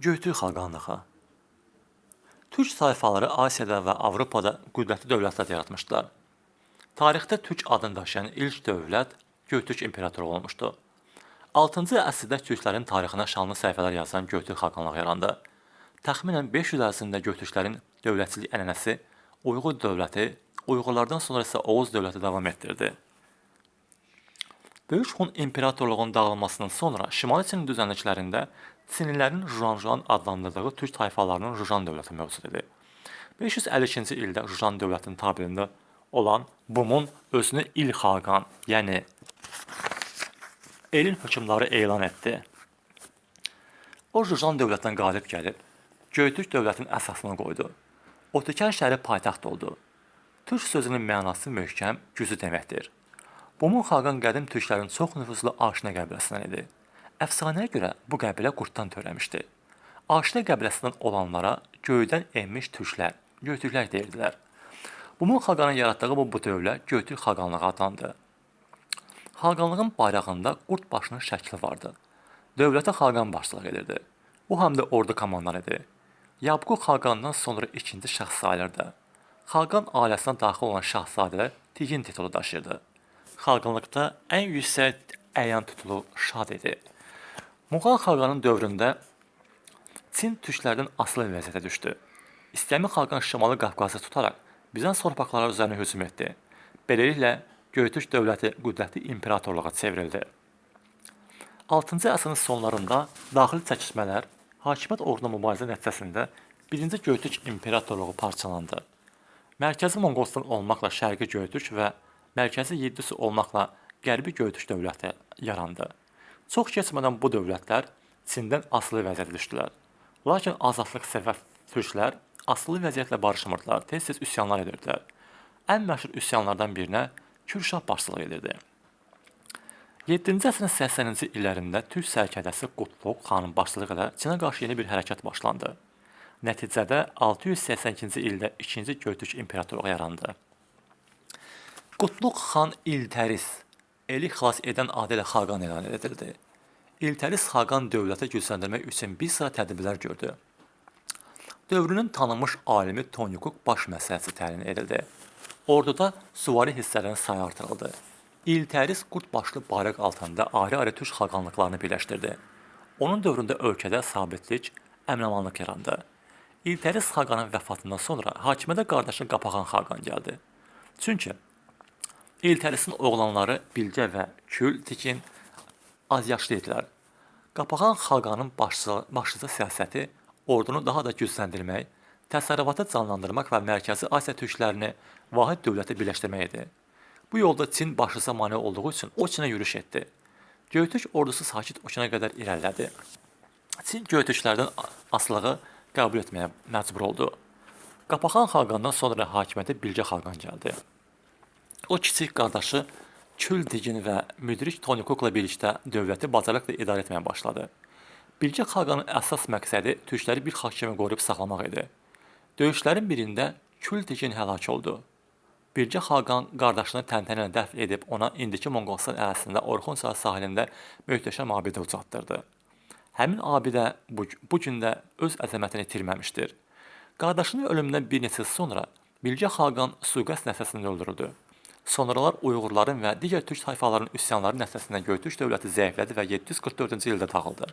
Göytürk xaqanlığı. Türk tayfaları Asiyada və Avropada qüdrətli dövlətlər yaratmışdılar. Tarixdə Türk adını daşıyan ilk dövlət Göytürk İmperatoru olmuşdu. 6-cı əsrdə türklərin tarixinə şanlı səhifələr yazan Göytürk xaqanlığı yarandı. Təxminən 500 ərzində Göytürklərin dövlətçilik ənənəsi Uyğur dövləti, Uyğurlardan sonra isə Oğuz dövləti davam etdirdi. Böyük Hun İmperatorluğunun dağılmasından sonra Şimali Çin düzənliklərində Çinlilərin Jujanjuan adlandırdığı türk tayfalarının Jujan dövləti mövcud idi. 552-ci ildə Jujan dövlətinin tabeliyində olan Bumun özünü İl Xaqan, yəni elin hökmdarı elan etdi. O Jujan dövlətindən qalib gəlib, Göytürk dövlətinin əsasını qoydu. Otkən şəhəri paytaxt oldu. Türk sözünün mənası möhkəm, güclü deməkdir. Bumun xaqan qədim türklərin çox nüfuzlu Aşina qəbiləsindən idi. Əfsanəyə görə bu qəbilə qurddan törəmişdi. Aşina qəbiləsindən olanlara göydən enmiş türklər, Göytürklər deyirdilər. Bumun xaqanın yaratdığı bu, bu dövlət Göytürk xaqanlığı adlandı. Xaqanlığın bayrağında qurd başının şəkli vardı. Dövlətə xaqan başçılıq edirdi. O həm də ordu komandanı idi. Yabqu xaqandan sonra ikinci şəxs sayılırdı. Xaqan ailəsinə daxil olan şahzadələr tigin titulu daşıyırdı. Xaqanlıqda ən yüksək əyan titulu şad idi. Muğal xaqanın dövründə Çin türklərdən asılı vəziyyətə düşdü. İstəmi xaqan Şimali Qafqazı tutaraq Bizans torpaqları üzərinə hücum etdi. Beləliklə Göytürk dövləti qüdrətli imperatorluğa çevrildi. 6-cı əsrin sonlarında daxili çəkişmələr, hakimiyyət uğruna mübarizə nəticəsində 1-ci Göytürk imperatorluğu parçalandı. Mərkəzi Monqolistan olmaqla Şərqi Göytürk və mərkəzi Yeddusi olmaqla Qərbi Göytürk dövləti yarandı. Çox keçmədən bu dövlətlər Çindən asılı vəziyyətə düşdülər. Lakin azadlıq sevər türklər asılı vəziyyətlə barışmırdılar, tez-tez üsyanlar edirdilər. Ən məşhur üsyanlardan birinə Kürşah başçılıq edirdi. 7-ci əsrin 80-ci illərində türk sərkərdəsi Qutluq xanın başçılığı ilə Çinə qarşı yeni bir hərəkat başlandı. Nəticədə 682-ci ildə 2-ci Göytürk imperatorluğu yarandı. Qutluq xan İltəris eli xilas edən adı ilə xaqan elan edildi. İltəris xaqan dövlətə gücləndirmək üçün bir sıra tədbirlər gördü. Dövrünün tanınmış alimi Tonyukuk baş məsləhətçi təyin edildi. Orduda süvari hissələrin sayı artırıldı. İltəris qurd başlı bayraq altında ayrı-ayrı türk xaqanlıqlarını birləşdirdi. Onun dövründə ölkədə sabitlik, əmin-amanlıq yarandı. İltəris xaqanın vəfatından sonra hakimiyyətə qardaşı Qapağan xaqan gəldi. Çünki İltərisin oğlanları Bilgə və Kül Tikin az yaşlı idilər. Qapağan xaqanın başçı, başlıca siyasəti ordunu daha da gücləndirmək, təsərrüfatı canlandırmaq və Mərkəzi Asiya türklərini vahid dövlətə birləşdirmək idi. Bu yolda Çin başlıca mane olduğu üçün o Çinə yürüş etdi. Göytürk ordusu sakit okeana qədər irəlilədi. Çin Göytürklərdən asılığı qəbul etməyə məcbur oldu. Qapaxan xaqandan sonra hakimiyyətə Bilgə xaqan gəldi. O kiçik qardaşı Küldigin və müdrik Tonikokla birlikdə dövləti bacarıqla idarə etməyə başladı. Bilgə xaqanın əsas məqsədi türkləri bir xalq kimi qoruyub saxlamaq idi. Döyüşlərin birində Küldigin həlak oldu. Bilgə xaqan qardaşını təntənə dəfn edib ona indiki Monqolistan ərazisində Orxon çayı sahilində möhtəşəm abidə ucaltdırdı. Həmin abidə bu, bu gün də öz əzəmətini itirməmişdir. Qardaşının ölümündən bir neçə sonra Bilgə xaqan suiqəst nəticəsində öldürüldü. Sonralar Uyğurların və digər türk tayfalarının üsyanları nəticəsində Göytürk dövləti zəiflədi və 744-cü ildə dağıldı.